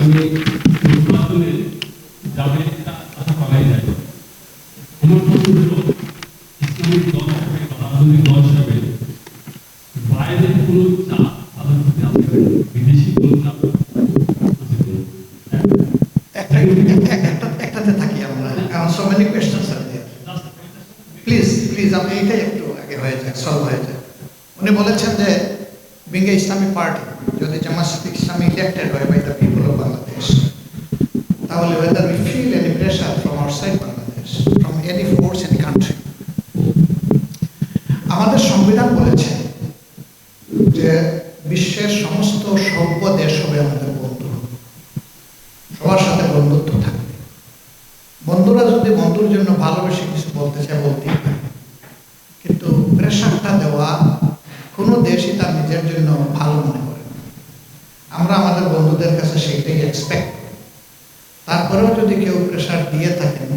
আগামী নির্বাচনে যাবে এটা আশা করাই যায়। আমার প্রশ্ন হলো ইসলামিক দল হিসাবে বা রাজনৈতিক দল হিসাবে বাইরের কোনো চাপ প্লিজ প্লিজ এইটাই একটু আগে হয়ে উনি বলেছেন যে বিং এ ইসলামিক পার্টি, যদি জামাত ইসলামী ইলেক্টেড হয় বাই তাহলে whether we feel any pressure from outside Bangladesh from any force any country আমাদের সংবিধান বলেছে যে বিশ্বের সমস্ত সভ্য দেশ হবে আমাদের বন্ধু। সবার সাথে বন্ধুত্ব থাকবে। বন্ধুরা যদি বন্ধুর জন্য ভালোবেসে কিছু বলতে চায়, বলতেই কিন্তু প্রেশারটা দেওয়া কোনো দেশই তার নিজের জন্য ভালো মনে করে আমরা আমাদের বন্ধুদের কাছে সেইটাই এক্সপেক্ট তারপরেও যদি কেউ প্রেশার দিয়ে থাকেন